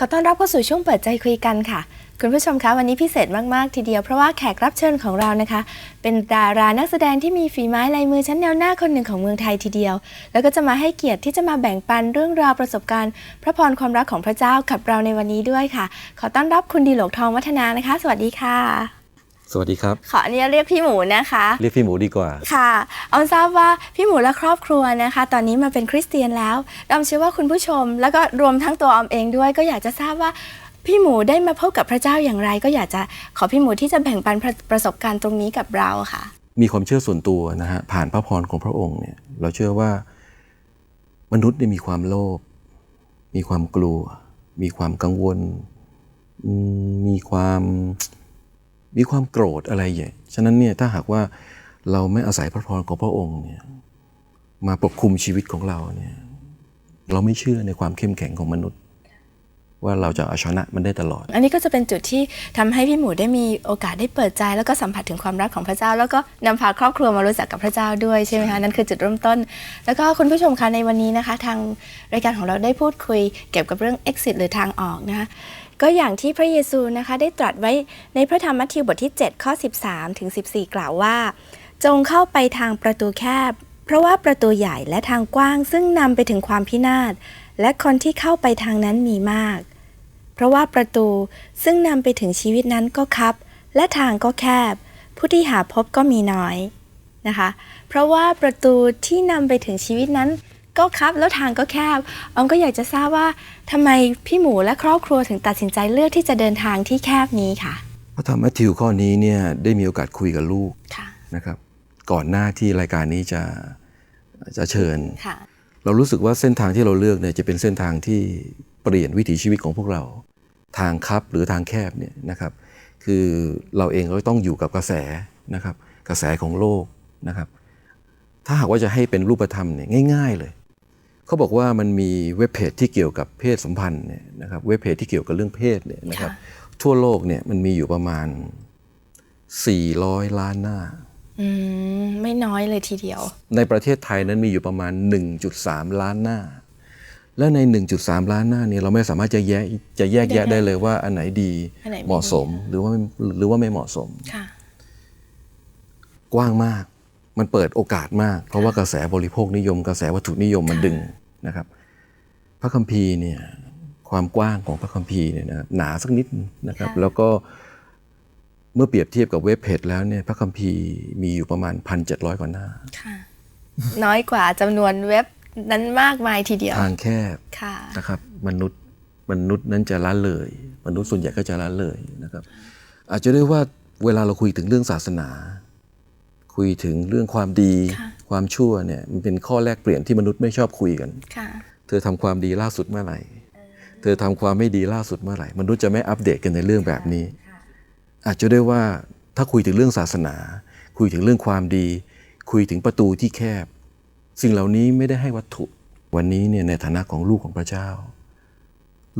ขอต้อนรับเข้าสู่ช่วงเปิดใจคุยกันค่ะ คุณผู้ชมคะวันนี้พิเศษมาก ๆ ทีเดียวเพราะว่าแขกรับเชิญของเรานะคะ เป็นดารานักแสดงที่มีฝีไม้ลายมือชั้นแนวหน้าคนหนึ่งของเมืองไทยทีเดียว แล้วก็จะมาให้เกียรติที่จะมาแบ่งปันเรื่องราวประสบการณ์ พระพรความรักของพระเจ้ากับเราในวันนี้ด้วยค่ะ ขอต้อนรับคุณดีโหลกทองวัฒนานะคะ สวัสดีค่ะ สวัสดีครับขออนุญาตเรียกพี่หมูนะคะ เรียกพี่หมูดีกว่า ค่ะออมทราบว่าพี่หมูและครอบครัวนะคะ ตอนนี้มาเป็นคริสเตียนแล้วออมเชื่อว่าคุณผู้ชม แล้วก็รวมทั้งตัวออมเองด้วย ก็อยากจะทราบว่าพี่หมูได้มาพบกับพระเจ้าอย่างไร ก็อยากจะขอพี่หมูที่จะแบ่งปันประประสบการณ์ตรงนี้กับเราค่ะ มีความเชื่อส่วนตัวนะฮะผ่านพระพรของพระองค์เนี่ยเราเชื่อว่ามนุษย์เนี่ยมีความโลภมีความกลัว มีความกังวลอืมมีความ มีความโกรธอะไรอย่างฉะนั้นเนี่ยถ้าหากว่าเราไม่อาศัยพระพรของพระองค์เนี่ยมาปกคุมชีวิตของเราเนี่ยเราไม่เชื่อในความเข้มแข็งของมนุษย์ ว่าเราจะเอาชนะมันได้ตลอด อันนี้ก็จะเป็นจุดที่ทำให้พี่หมูได้มีโอกาสได้เปิดใจ แล้วก็สัมผัสถึงความรักของพระเจ้า แล้วก็นำพาครอบครัวมารู้จักกับพระเจ้าด้วยใช่ไหมคะนั่นคือจุดเริ่มต้น แล้วก็คุณผู้ชมคะในวันนี้นะคะ ทางรายการของเราได้พูดคุยเกี่ยวกับเรื่อง exit หรือทางออกนะคะ ก็อย่างที่พระเยซูนะคะได้ตรัสไว้ในพระธรรมมัทธิวบทที่ 7 ข้อ 13 ถึง 14 กล่าวว่า จงเข้าไปทางประตูแคบ เพราะว่าประตูใหญ่และทางกว้างซึ่งนำไปถึงความพินาศ และคนที่เข้าไปทางนั้นมีมาก เพราะว่าประตูซึ่งนำไปถึงชีวิตนั้นก็คับ และทางก็แคบ ผู้ที่หาพบก็มีน้อยนะคะ เพราะว่าประตูที่นำไปถึงชีวิตนั้น ก็คับแล้วทางก็แคบออมก็อยากจะทราบว่าทำไมพี่หมูและครอบครัวถึงตัดสินใจเลือกที่จะเดินทางที่แคบนี้ค่ะพระธรรมมัทธิวข้อนี้เนี่ยได้มีโอกาสคุยกับลูกค่ะนะครับก่อนหน้าที่รายการนี้จะจะเชิญค่ะเรารู้สึกว่าเส้นทางที่เราเลือกเนี่ยจะเป็นเส้นทางที่เปลี่ยนวิถีชีวิตของพวกเรา ทางคับหรือทางแคบเนี่ยนะครับ คือเราเองก็ต้องอยู่กับกระแสนะครับ กระแสของโลกนะครับ ถ้าหากว่าจะให้เป็นรูปธรรมเนี่ยง่าย ๆเลย เขาบอกว่ามันมีเว็บเพจที่เกี่ยวกับเพศสัมพันธ์เนี่ยนะครับเว็บเพจที่เกี่ยวกับเรื่องเพศเนี่ยนะครับทั่วโลกเนี่ยมันมีอยู่ประมาณ 400 ล้านหน้าอืมไม่น้อยเลยทีเดียว ในประเทศไทยนั้นมีอยู่ประมาณ 1.3 ล้านหน้า และใน 1.3 ล้านหน้านี้เราไม่สามารถจะแยกจะแยกแยะได้เลยว่าอันไหนดีอันไหนไม่ดีเหมาะสมหรือว่าไม่หรือว่าไม่เหมาะสมค่ะกว้างมาก มันเปิดโอกาสมาก เพราะว่ากระแสบริโภคนิยม กระแสวัตถุนิยมมันดึงนะครับ พระคัมภีร์เนี่ยความกว้างของพระคัมภีร์เนี่ยนะครับหนาสักนิดนะครับค่ะแล้วก็เมื่อเปรียบเทียบกับเว็บเพจแล้วเนี่ยพระคัมภีร์มีอยู่ประมาณ 1,700 กว่าหน้าค่ะน้อยกว่าจำนวนเว็บนั้นมากมายทีเดียว ทางแคบค่ะนะครับมนุษย์มนุษย์นั้นจะละเลย มนุษย์ส่วนใหญ่ก็จะละเลยนะครับ อาจจะเรียกว่าเวลาเราคุยถึงเรื่องศาสนา คุยถึงเรื่องความดีค่ะความชั่วเนี่ยมันเป็นข้อแลกเปลี่ยนที่มนุษย์ไม่ชอบคุยกันค่ะเธอทำความดีล่าสุดเมื่อไหร่ เธอทำความไม่ดีล่าสุดเมื่อไหร่ มนุษย์จะไม่อัปเดตกันในเรื่องแบบนี้ อาจจะได้ว่าถ้าคุยถึงเรื่องศาสนา คุยถึงเรื่องความดี คุยถึงประตูที่แคบ สิ่งเหล่านี้ไม่ได้ให้วัตถุ วันนี้เนี่ยในฐานะของลูกของพระเจ้า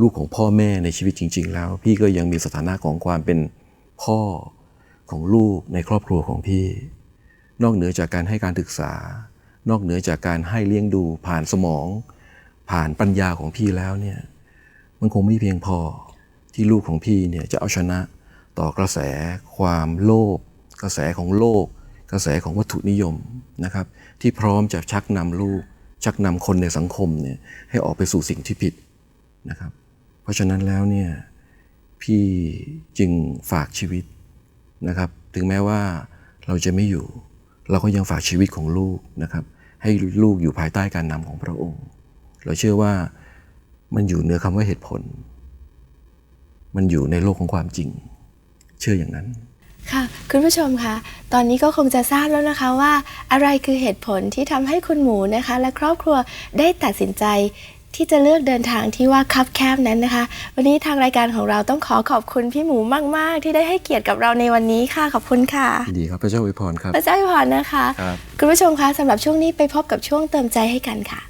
ลูกของพ่อแม่ในชีวิตจริง ๆ แล้ว พี่ก็ยังมีสถานะของความเป็นพ่อของลูกในครอบครัวของพี่ นอกเหนือจากการให้การศึกษา นอกเหนือจากการให้เลี้ยงดูผ่านสมอง ผ่านปัญญาของพี่แล้วเนี่ยมันคงไม่เพียงพอที่ลูกของพี่เนี่ยจะเอาชนะต่อกระแสความโลภกระแสของโลก กระแสของวัตถุนิยมนะครับ ที่พร้อมจะชักนำลูก ชักนำคนในสังคมเนี่ยให้ออกไปสู่สิ่งที่ผิดนะครับ เพราะฉะนั้นแล้วเนี่ยพี่จึงฝากชีวิตนะครับ ถึงแม้ว่าเราจะไม่อยู่ เราก็ยังฝากชีวิตของลูกนะครับ ให้ลูกอยู่ภายใต้การนำของพระองค์ เราเชื่อว่ามันอยู่เหนือคำว่าเหตุผล มันอยู่ในโลกของความจริง เชื่ออย่างนั้นค่ะคุณผู้ชมคะตอนนี้ก็คงจะทราบแล้วนะคะว่า อะไรคือเหตุผลที่ทำให้คุณหมูนะคะ และครอบครัวได้ตัดสินใจ ที่จะเลือกเดินทางที่ว่าคับแคบนั้นนะคะ วันนี้ทางรายการของเราต้องขอขอบคุณพี่หมูมาก ๆ ที่ได้ให้เกียรติกับเราในวันนี้ค่ะขอบคุณค่ะดีครับพระเจ้าอวยพรครับพระเจ้าอวยพรนะคะ ครับ คุณผู้ชมคะสำหรับช่วงนี้ไปพบกับช่วงเติมใจให้กันค่ะ